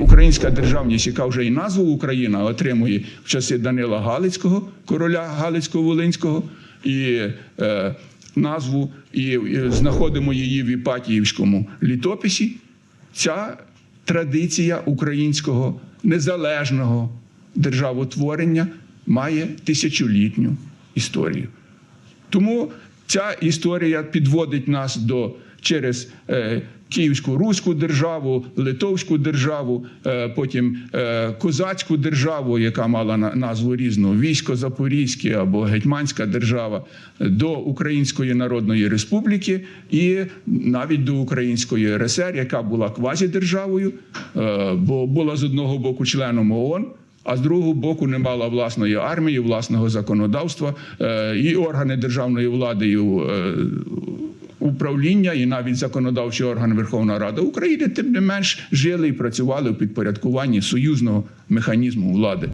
Українська державність, яка вже і назву Україна отримує в часи Данила Галицького, короля Галицько-Волинського, і е, назву, і, знаходимо її в Іпатіївському літописі. Ця традиція українського незалежного державотворення має тисячолітню історію. Тому ця історія підводить нас до через е, Київську Руську державу, Литовську державу, е, потім е, Козацьку державу, яка мала на- назву різну, військо Запорізьке або Гетьманська держава, до Української Народної Республіки і навіть до Української РСР, яка була квазідержавою, е, бо була з одного боку членом ООН. А з другого боку не мала власної армії, власного законодавства е, і органи державної влади, і е, управління, і навіть законодавчий орган Верховна Рада України, тим не менш жили і працювали у підпорядкуванні союзного механізму влади.